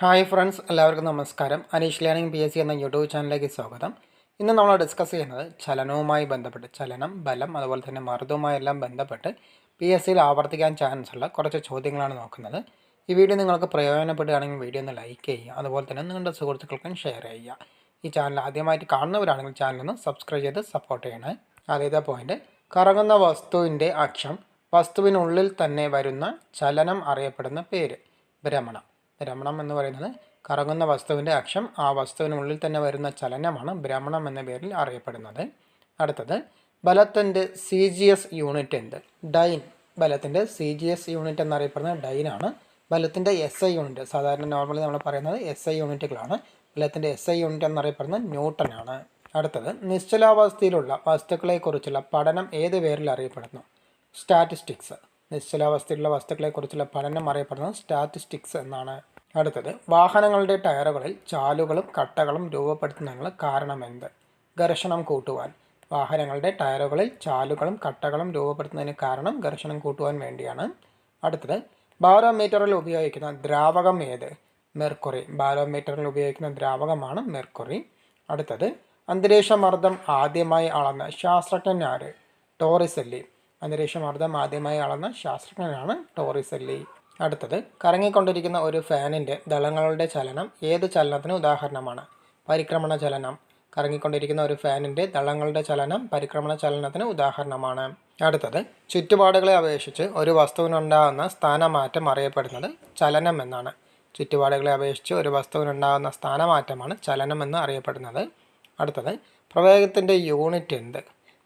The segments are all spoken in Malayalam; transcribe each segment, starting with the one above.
ഹായ് ഫ്രണ്ട്സ് എല്ലാവർക്കും നമസ്കാരം. Aneesh learning P S C എന്ന യൂട്യൂബ് ചാനലിലേക്ക് സ്വാഗതം. ഇന്ന് നമ്മൾ ഡിസ്കസ് ചെയ്യുന്നത് ചലനവുമായി ബന്ധപ്പെട്ട് ചലനം ബലം അതുപോലെ തന്നെ മർദ്ദവുമായെല്ലാം ബന്ധപ്പെട്ട് പി എസ് സിയിൽ ആവർത്തിക്കാൻ ചാൻസ് ഉള്ള കുറച്ച് ചോദ്യങ്ങളാണ് നോക്കുന്നത്. ഈ വീഡിയോ നിങ്ങൾക്ക് പ്രയോജനപ്പെടുകയാണെങ്കിൽ വീഡിയോ ഒന്ന് ലൈക്ക് ചെയ്യുക. അതുപോലെ തന്നെ നിങ്ങളുടെ സുഹൃത്തുക്കൾക്കും ഷെയർ ചെയ്യുക. ഈ ചാനൽ ആദ്യമായിട്ട് കാണുന്നവരാണെങ്കിൽ ചാനലൊന്ന് സബ്സ്ക്രൈബ് ചെയ്ത് സപ്പോർട്ട് ചെയ്യണേ. ആദ്യത്തെ പോയിന്റ് കറങ്ങുന്ന വസ്തുവിന്റെ അക്ഷം വസ്തുവിനുള്ളിൽ തന്നെ വരുന്ന ചലനം അറിയപ്പെടുന്ന പേര് ഭ്രമണം. ഭ്രമണം എന്ന് പറയുന്നത് കറങ്ങുന്ന വസ്തുവിന്റെ അക്ഷം ആ വസ്തുവിനുള്ളിൽ തന്നെ വരുന്ന ചലനമാണ് ഭ്രമണം എന്ന പേരിൽ അറിയപ്പെടുന്നത്. അടുത്തത് ബലത്തിന്റെ സി ജി എസ് യൂണിറ്റ് എന്ത്? ഡൈൻ. ബലത്തിന്റെ സി ജി എസ് യൂണിറ്റ് എന്നറിയപ്പെടുന്നത് ഡൈനാണ് ബലത്തിന്റെ എസ് ഐ യൂണിറ്റ് സാധാരണ നോർമലി നമ്മൾ പറയുന്നത് എസ് ഐ യൂണിറ്റുകളാണ്. ബലത്തിന്റെ എസ് ഐ യൂണിറ്റ് എന്നറിയപ്പെടുന്നത് ന്യൂട്ടനാണ് അടുത്തത് നിശ്ചലാവസ്ഥയിലുള്ള വസ്തുക്കളെക്കുറിച്ചുള്ള പഠനം ഏത് പേരിൽ അറിയപ്പെടുന്നു? സ്റ്റാറ്റിസ്റ്റിക്സ്. നിശ്ചലാവസ്ഥയിലുള്ള വസ്തുക്കളെക്കുറിച്ചുള്ള പഠനം അറിയപ്പെടുന്നത് സ്റ്റാറ്റിസ്റ്റിക്സ് എന്നാണ്. അടുത്തത് വാഹനങ്ങളുടെ ടയറുകളിൽ ചാലുകളും കട്ടകളും രൂപപ്പെടുത്തുന്നതിനുള്ള കാരണമെന്ത് ഘർഷണം കൂട്ടുവാൻ. വാഹനങ്ങളുടെ ടയറുകളിൽ ചാലുകളും കട്ടകളും രൂപപ്പെടുത്തുന്നതിന് കാരണം ഘർഷണം കൂട്ടുവാൻ വേണ്ടിയാണ്. അടുത്തത് ബാരോമീറ്ററിൽ ഉപയോഗിക്കുന്ന ദ്രാവകം ഏത്? മെർക്കുറി. ബാരോമീറ്ററിൽ ഉപയോഗിക്കുന്ന ദ്രാവകമാണ് മെർക്കുറി. അടുത്തത് അന്തരീക്ഷ മർദ്ദം ആദ്യമായി അളന്ന ശാസ്ത്രജ്ഞൻ ആര്? ടോറിസെല്ലി അന്തരീക്ഷ മർദ്ദം ആദ്യമായി അളന്ന ശാസ്ത്രജ്ഞനാണ് ടോറിസെല്ലി അടുത്തത് കറങ്ങിക്കൊണ്ടിരിക്കുന്ന ഒരു ഫാനിന്റെ ദളങ്ങളുടെ ചലനം ഏത് ചലനത്തിന് ഉദാഹരണമാണ്? പരിക്രമണ ചലനം. കറങ്ങിക്കൊണ്ടിരിക്കുന്ന ഒരു ഫാനിന്റെ ദളങ്ങളുടെ ചലനം പരിക്രമണ ചലനത്തിന് ഉദാഹരണമാണ്. അടുത്തത് ചുറ്റുപാടുകളെ അപേക്ഷിച്ച് ഒരു വസ്തുവിനുണ്ടാകുന്ന സ്ഥാനമാറ്റം അറിയപ്പെടുന്നത് ചലനം എന്നാണ്. ചുറ്റുപാടുകളെ അപേക്ഷിച്ച് ഒരു വസ്തുവിനുണ്ടാകുന്ന സ്ഥാനമാറ്റമാണ് ചലനം എന്ന് അറിയപ്പെടുന്നത്. അടുത്തത് പ്രവേഗത്തിന്റെ യൂണിറ്റ് എന്ത്?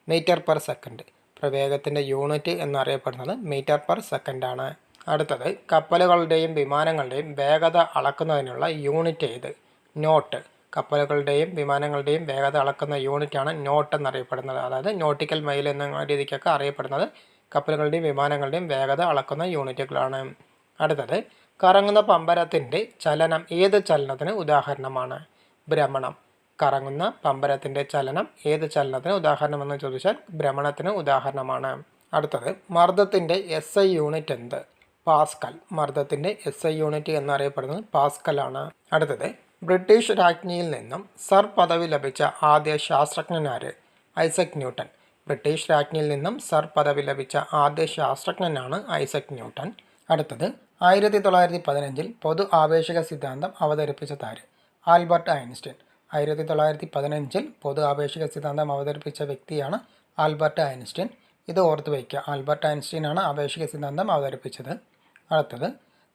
Metre per second. പ്രവേഗത്തിന്റെ യൂണിറ്റ് എന്നറിയപ്പെടുന്നത് മീറ്റർ പെർ സെക്കൻഡാണ്. അടുത്തത് കപ്പലുകളുടെയും വിമാനങ്ങളുടെയും വേഗത അളക്കുന്നതിനുള്ള യൂണിറ്റ് ഏത്? നോട്ട്. കപ്പലുകളുടെയും വിമാനങ്ങളുടെയും വേഗത അളക്കുന്ന യൂണിറ്റാണ് നോട്ട് എന്നറിയപ്പെടുന്നത്. അതായത് നോട്ടിക്കൽ മൈൽ എന്ന രീതിക്കൊക്കെ അറിയപ്പെടുന്നത് കപ്പലുകളുടെയും വിമാനങ്ങളുടെയും വേഗത അളക്കുന്ന യൂണിറ്റുകളാണ്. അടുത്തത് കറങ്ങുന്ന പമ്പരത്തിന്റെ ചലനം ഏത് ചലനത്തിന് ഉദാഹരണമാണ്? ഭ്രമണം. കറങ്ങുന്ന പമ്പരത്തിന്റെ ചലനം ഏത് ചലനത്തിന് ഉദാഹരണമെന്ന് ചോദിച്ചാൽ ഭ്രമണത്തിന് ഉദാഹരണമാണ്. അടുത്തത് മർദ്ദത്തിന്റെ എസ് ഐ യൂണിറ്റ് എന്ത്? പാസ്കൽ. മർദ്ദത്തിന്റെ എസ് ഐ യൂണിറ്റ് എന്നറിയപ്പെടുന്നത് പാസ്കലാണ് അടുത്തത് ബ്രിട്ടീഷ് രാജ്ഞിയിൽ നിന്നും സർ പദവി ലഭിച്ച ആദ്യ ശാസ്ത്രജ്ഞനാര് ഐസക് ന്യൂട്ടൺ ബ്രിട്ടീഷ് രാജ്ഞിയിൽ നിന്നും സർ പദവി ലഭിച്ച ആദ്യ ശാസ്ത്രജ്ഞനാണ് ഐസക് ന്യൂട്ടൺ അടുത്തത് ആയിരത്തി തൊള്ളായിരത്തി പതിനഞ്ചിൽ പൊതു ആവേശക സിദ്ധാന്തം അവതരിപ്പിച്ചതാര് ആൽബർട്ട് ഐൻസ്റ്റീൻ. ആയിരത്തി തൊള്ളായിരത്തി പതിനഞ്ചിൽ പൊതു ആപേക്ഷിക സിദ്ധാന്തം അവതരിപ്പിച്ച വ്യക്തിയാണ് ആൽബർട്ട് ഐൻസ്റ്റീൻ. ഇത് ഓർത്തു വയ്ക്കുക. ആൽബർട്ട് ഐൻസ്റ്റീൻ ആണ് ആപേക്ഷിക സിദ്ധാന്തം അവതരിപ്പിച്ചത്. അടുത്തത്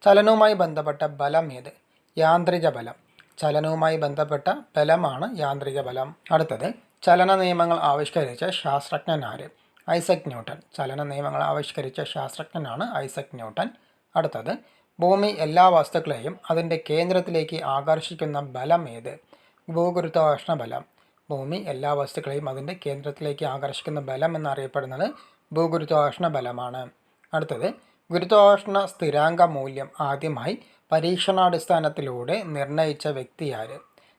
ചലനവുമായി ബന്ധപ്പെട്ട ബലം ഏത്? യാന്ത്രിക ബലം. ചലനവുമായി ബന്ധപ്പെട്ട ബലമാണ് യാന്ത്രിക ബലം. അടുത്തത് ചലന നിയമങ്ങൾ ആവിഷ്കരിച്ച ശാസ്ത്രജ്ഞൻ ആര്? ഐസക് ന്യൂട്ടൺ ചലന നിയമങ്ങൾ ആവിഷ്കരിച്ച ശാസ്ത്രജ്ഞനാണ് ഐസക് ന്യൂട്ടൺ അടുത്തത് ഭൂമി എല്ലാ വസ്തുക്കളെയും അതിന്റെ കേന്ദ്രത്തിലേക്ക് ആകർഷിക്കുന്ന ബലം ഏത്? ഭൂഗുരുത്വാകർഷണ ബലം. ഭൂമി എല്ലാ വസ്തുക്കളെയും അതിന്റെ കേന്ദ്രത്തിലേക്ക് ആകർഷിക്കുന്ന ബലം എന്നറിയപ്പെടുന്നത് ഭൂഗുരുത്വാകർഷണ ബലമാണ്. അടുത്തത് ഗുരുത്വാകർഷണ സ്ഥിരാങ്ക മൂല്യം ആദ്യമായി പരീക്ഷണാടിസ്ഥാനത്തിലൂടെ നിർണയിച്ച വ്യക്തിയാര്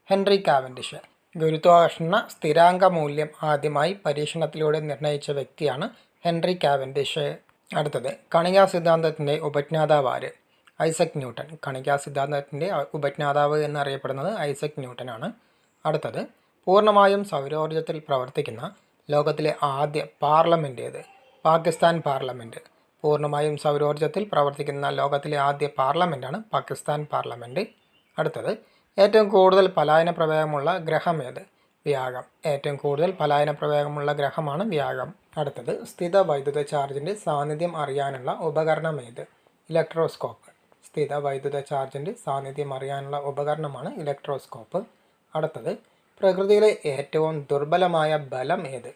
ഹെൻറി കാവൻഡിഷ്. ഗുരുത്വാകർഷണ സ്ഥിരാങ്ക മൂല്യം ആദ്യമായി പരീക്ഷണത്തിലൂടെ നിർണയിച്ച വ്യക്തിയാണ് ഹെൻറി കാവൻഡിഷ്. അടുത്തത് കണികാ സിദ്ധാന്തത്തിന്റെ ഉപജ്ഞാതാവ് ആര്? ഐസക് ന്യൂട്ടൺ കണികാ സിദ്ധാന്തത്തിന്റെ ഉപജ്ഞാതാവ് എന്നറിയപ്പെടുന്നത് ഐസക് ന്യൂട്ടനാണ്. അടുത്തത് പൂർണമായും സൗരോർജത്തിൽ പ്രവർത്തിക്കുന്ന ലോകത്തിലെ ആദ്യ പാർലമെന്റ് ഏത് പാകിസ്ഥാൻ പാർലമെന്റ് പൂർണമായും സൗരോർജത്തിൽ പ്രവർത്തിക്കുന്ന ലോകത്തിലെ ആദ്യ പാർലമെന്റാണ് പാകിസ്ഥാൻ പാർലമെന്റ് അടുത്തത് ഏറ്റവും കൂടുതൽ പലായന പ്രവേഗമുള്ള ഗ്രഹം ഏത്? വ്യാഴം. ഏറ്റവും കൂടുതൽ പലായന പ്രവേഗമുള്ള ഗ്രഹമാണ് വ്യാഴം. അടുത്തത് സ്ഥിത വൈദ്യുത ചാർജിന്റെ സാന്നിധ്യം അറിയാനുള്ള ഉപകരണം ഏത്? ഇലക്ട്രോസ്കോപ്പ്. സ്ഥിത വൈദ്യുത ചാർജിന്റെ സാന്നിധ്യം അറിയാനുള്ള ഉപകരണമാണ് ഇലക്ട്രോസ്കോപ്പ്. അടുത്തത് പ്രകൃതിയിലെ ഏറ്റവും ദുർബലമായ ബലം ഏത്?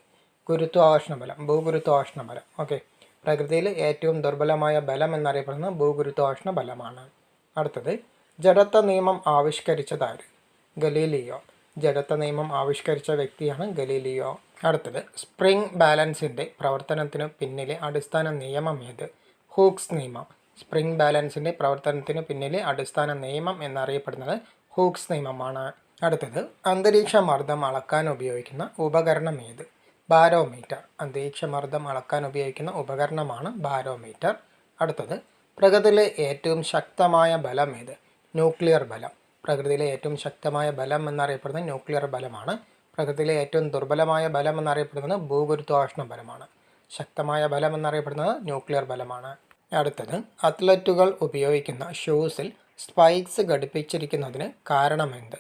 ഗുരുത്വാകർഷണ ബലം ഭൂഗുരുത്വാകർഷണ ബലം. ഓക്കെ. പ്രകൃതിയിലെ ഏറ്റവും ദുർബലമായ ബലം എന്നറിയപ്പെടുന്നത് ഭൂഗുരുത്വാകർഷണ ബലമാണ്. അടുത്തത് ജഡത്വ നിയമം ആവിഷ്കരിച്ചതാര് ഗലീലിയോ. ജഡത്വ നിയമം ആവിഷ്കരിച്ച വ്യക്തിയാണ് ഗലീലിയോ. അടുത്തത് സ്പ്രിംഗ് ബാലൻസിന്റെ പ്രവർത്തനത്തിന് പിന്നിലെ അടിസ്ഥാന നിയമം ഏത്? ഹൂക്സ് നിയമം. സ്പ്രിംഗ് ബാലൻസിന്റെ പ്രവർത്തനത്തിന് പിന്നിലെ അടിസ്ഥാന നിയമം എന്നറിയപ്പെടുന്നത് ഹൂക്സ് നിയമമാണ്. അടുത്തത് അന്തരീക്ഷ മർദ്ദം അളക്കാൻ ഉപയോഗിക്കുന്ന ഉപകരണം ഏത്? ബാരോമീറ്റർ. അന്തരീക്ഷ മർദ്ദം അളക്കാൻ ഉപയോഗിക്കുന്ന ഉപകരണമാണ് ബാരോമീറ്റർ. അടുത്തത് പ്രകൃതിയിലെ ഏറ്റവും ശക്തമായ ബലം ഏത്? ന്യൂക്ലിയർ ബലം. പ്രകൃതിയിലെ ഏറ്റവും ശക്തമായ ബലം എന്നറിയപ്പെടുന്നത് ന്യൂക്ലിയർ ബലമാണ്. പ്രകൃതിയിലെ ഏറ്റവും ദുർബലമായ ബലം എന്നറിയപ്പെടുന്നത് ഭൂഗുരുത്വാകർഷണ ബലമാണ്. ശക്തമായ ബലം എന്നറിയപ്പെടുന്നത് ന്യൂക്ലിയർ ബലമാണ്. അടുത്തത് അത്ലറ്റുകൾ ഉപയോഗിക്കുന്ന ഷൂസിൽ സ്പൈക്സ് ഘടിപ്പിച്ചിരിക്കുന്നതിന് കാരണമെന്ത്?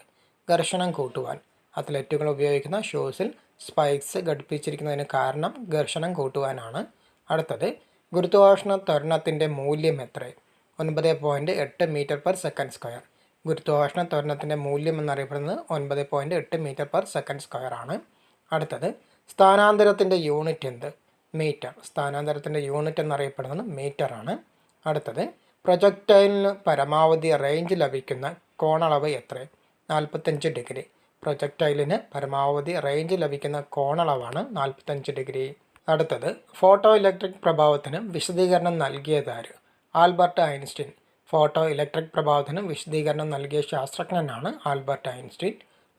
ഘർഷണം കൂട്ടുവാൻ. അത്ലറ്റുകൾ ഉപയോഗിക്കുന്ന ഷൂസിൽ സ്പൈക്സ് ഘടിപ്പിച്ചിരിക്കുന്നതിന് കാരണം ഘർഷണം കൂട്ടുവാനാണ്. അടുത്തത് ഗുരുത്വാകർഷണ ത്വരണത്തിന്റെ മൂല്യം എത്ര? ഒൻപത് പോയിന്റ് എട്ട് മീറ്റർ പെർ സെക്കൻഡ് സ്ക്വയർ. ഗുരുത്വാകർഷണ ത്വരണത്തിന്റെ മൂല്യം എന്നറിയപ്പെടുന്നത് ഒൻപത് പോയിന്റ് എട്ട് മീറ്റർ പെർ സെക്കൻഡ് സ്ക്വയർ ആണ്. അടുത്തത് സ്ഥാനാന്തരത്തിന്റെ യൂണിറ്റ് എന്ത്? മീറ്റർ സ്ഥാനാന്തരത്തിന്റെ യൂണിറ്റ് എന്നറിയപ്പെടുന്നത് മീറ്റർ ആണ്. അടുത്തത് പ്രൊജക്ടൈലിന് പരമാവധി റേഞ്ച് ലഭിക്കുന്ന കോണളവ് എത്ര? നാൽപ്പത്തഞ്ച് ഡിഗ്രി. പ്രൊജക്ടൈലിന് പരമാവധി റേഞ്ച് ലഭിക്കുന്ന കോണളവാണ് നാൽപ്പത്തഞ്ച് ഡിഗ്രി. അടുത്തത് ഫോട്ടോ ഇലക്ട്രിക് പ്രഭാവത്തിന് വിശദീകരണം നൽകിയതാര് ആൽബർട്ട് ഐൻസ്റ്റീൻ. ഫോട്ടോ ഇലക്ട്രിക് പ്രഭാവത്തിന് വിശദീകരണം നൽകിയ ശാസ്ത്രജ്ഞനാണ് ആൽബർട്ട് ഐൻസ്റ്റീൻ.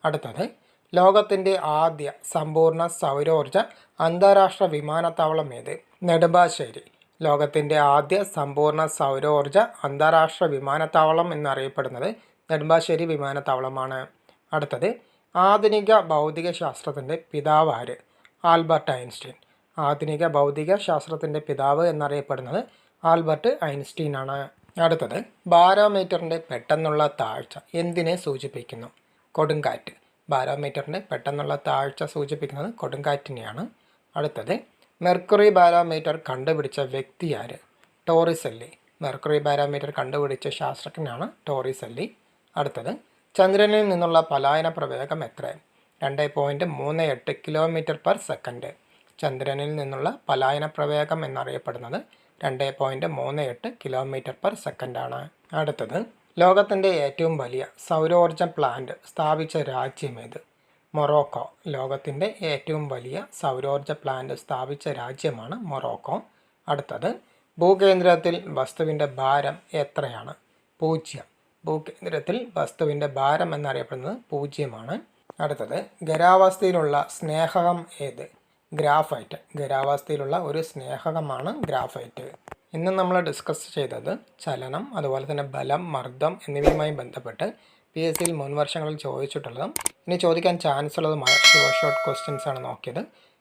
അടുത്തത് ലോകത്തിന്റെ ആദ്യ സമ്പൂർണ സൗരോർജ അന്താരാഷ്ട്ര വിമാനത്താവളം ഏത്? നെടുമ്പാശ്ശേരി. ലോകത്തിന്റെ ആദ്യ സമ്പൂർണ സൗരോർജ അന്താരാഷ്ട്ര വിമാനത്താവളം എന്നറിയപ്പെടുന്നത് നെടുമ്പാശ്ശേരി വിമാനത്താവളമാണ്. അടുത്തത് ആധുനിക ഭൗതിക ശാസ്ത്രത്തിന്റെ പിതാവ് ആര്? Albert Einstein. ആധുനിക ഭൗതിക ശാസ്ത്രത്തിന്റെ പിതാവ് എന്നറിയപ്പെടുന്നത് ആൽബർട്ട് ഐൻസ്റ്റീൻ ആണ് അടുത്തത് ബാരോമീറ്ററിന്റെ പെട്ടെന്നുള്ള താഴ്ച എന്തിനെ സൂചിപ്പിക്കുന്നു? കൊടുങ്കാറ്റ്. ബാരോമീറ്ററിന്റെ പെട്ടെന്നുള്ള താഴ്ച സൂചിപ്പിക്കുന്നത് കൊടുങ്കാറ്റിനെയാണ്. അടുത്തത് മെർക്കുറി ബാരോമീറ്റർ കണ്ടുപിടിച്ച വ്യക്തി ആര്? ടോറിസെല്ലി. മെർക്കുറി ബാരോമീറ്റർ കണ്ടുപിടിച്ച ശാസ്ത്രജ്ഞനാണ് ടോറിസെല്ലി. അടുത്തത് ചന്ദ്രനിൽ നിന്നുള്ള പലായന പ്രവേഗം എത്ര? രണ്ട് പോയിന്റ് മൂന്ന് എട്ട് കിലോമീറ്റർ പെർ സെക്കൻഡ്. ചന്ദ്രനിൽ നിന്നുള്ള പലായന പ്രവേഗം എന്നറിയപ്പെടുന്നത് രണ്ട് പോയിന്റ് മൂന്ന് എട്ട് കിലോമീറ്റർ പെർ സെക്കൻഡാണ്. അടുത്തത് ലോകത്തിന്റെ ഏറ്റവും വലിയ സൗരോർജ പ്ലാന്റ് സ്ഥാപിച്ച രാജ്യമേത് മൊറോക്കോ. ലോകത്തിന്റെ ഏറ്റവും വലിയ സൗരോർജ പ്ലാന്റ് സ്ഥാപിച്ച രാജ്യമാണ് മൊറോക്കോ. അടുത്തത് ഭൂകേന്ദ്രത്തിൽ വസ്തുവിന്റെ ഭാരം എത്രയാണ്? പൂജ്യം. ഭൂകേന്ദ്രത്തിൽ വസ്തുവിന്റെ ഭാരം എന്നറിയപ്പെടുന്നത് പൂജ്യമാണ്. അടുത്തത് ഖരാവസ്ഥയിലുള്ള സ്നേഹകം ഏത്? ഗ്രാഫൈറ്റ്. ഖരാവസ്ഥയിലുള്ള ഒരു സ്നേഹകമാണ് ഗ്രാഫൈറ്റ്. ഇന്ന് നമ്മൾ ഡിസ്കസ് ചെയ്തത് ചലനം അതുപോലെ തന്നെ ബലം മർദ്ദം എന്നിവയുമായി ബന്ധപ്പെട്ട് പി എസ് സിയിൽ മുൻ വർഷങ്ങളിൽ ചോദിച്ചിട്ടുള്ളതും ഇനി ചോദിക്കാൻ ചാൻസ് ഉള്ളതുമായ ഷോർട്ട് ക്വസ്റ്റ്യൻസ് ആണ് നോക്കിയത്.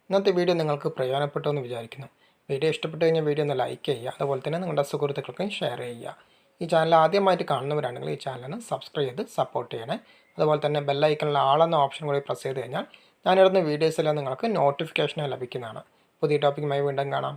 ഇന്നത്തെ വീഡിയോ നിങ്ങൾക്ക് പ്രയോജനപ്പെട്ടു എന്ന് വിചാരിക്കുന്നു. വീഡിയോ ഇഷ്ടപ്പെട്ടു കഴിഞ്ഞാൽ വീഡിയോ ഒന്ന് ലൈക്ക് ചെയ്യുക അതുപോലെ തന്നെ നിങ്ങളുടെ സുഹൃത്തുക്കൾക്കും ഷെയർ ചെയ്യുക. ഈ ചാനൽ ആദ്യമായിട്ട് കാണുന്നവരാണെങ്കിൽ ഈ ചാനലിന് സബ്സ്ക്രൈബ് ചെയ്ത് സപ്പോർട്ട് ചെയ്യണേ. അതുപോലെ തന്നെ ബെല്ലൈക്കണിൽ ആളെന്ന ഓപ്ഷൻ കൂടി പ്രസ് ചെയ്ത് കഴിഞ്ഞാൽ ഞാനിടുന്ന വീഡിയോസെല്ലാം നിങ്ങൾക്ക് നോട്ടിഫിക്കേഷനായി ലഭിക്കുന്നതാണ്. പുതിയ ടോപ്പിക്കുമായി വീണ്ടും കാണാം.